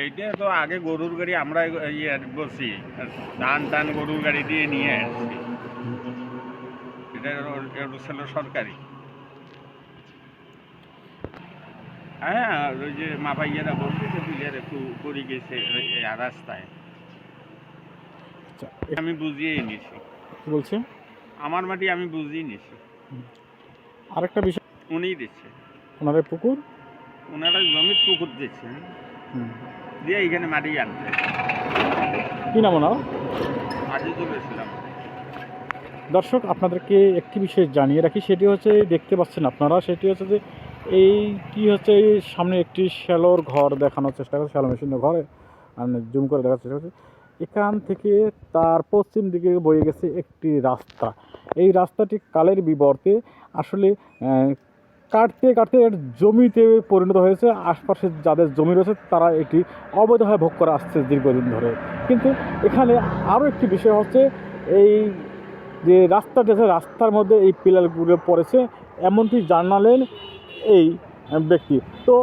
এইটা তো আগে গরুর গাড়ি আমরা ইয়ে বসি। ধান টান গরুর গাড়ি দিয়ে নিয়ে আসছি। এটা ছিল সরকারি। হ্যাঁ ওই যে মাপাইয়ারা বলছে যে বিলের একটু করে গেছে রাস্তায়। আচ্ছা। আমি বুঝিয়েই নিছি। বলছে আমার মাটি আমি বুঝিয়ে নিছি। আরেকটা বিষয় উনিই দিচ্ছে। ওনার পুকুর? ওনারা জমির পুকুর দিচ্ছে। দিয়ে এইখানে মাটি আনছে। কি নাম ওনার? তুলেছিলাম দর্শক আপনাদেরকে একটি বিষয় জানিয়ে রাখি সেটি হচ্ছে দেখতে পাচ্ছেন আপনারা সেটি হচ্ছে যে এই কি হচ্ছে এই সামনে একটি শ্যালোর ঘর দেখানোর চেষ্টা করছে শ্যালো মেশিনের ঘরে জুম করে দেখার চেষ্টা করছে। এখান থেকে তার পশ্চিম দিকে বয়ে গেছে একটি রাস্তা। এই রাস্তাটি কালের বিবর্তে। আসলে কাটতে কাটতে এর জমিতে পরিণত হয়েছে। আশপাশে যাদের জমি রয়েছে, তারা এটি অবৈধভাবে ভোগ করে আসছে দীর্ঘদিন ধরে। কিন্তু এখানে আরও একটি বিষয় হচ্ছে, এই যে রাস্তাটা আছে রাস্তার মধ্যে এই পিলারগুলো পড়েছে এমনটি জানালেন এই ব্যক্তি। তো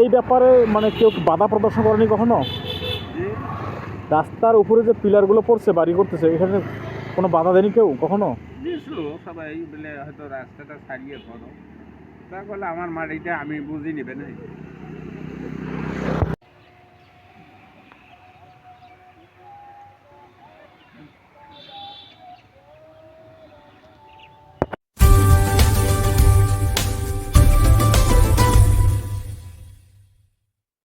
এই ব্যাপারে মানে কেউ বাধা প্রদর্শন করেনি কখনো? রাস্তার উপরে যে পিলারগুলো পড়ছে, বাড়ি করতেছে, এখানে কোনো বাধা দেয়নি কেউ কখনো? সবাই হয়তো রাস্তাটা সারিয়ে তা বলে আমার মাটিটা আমি বুঝি নেবে না।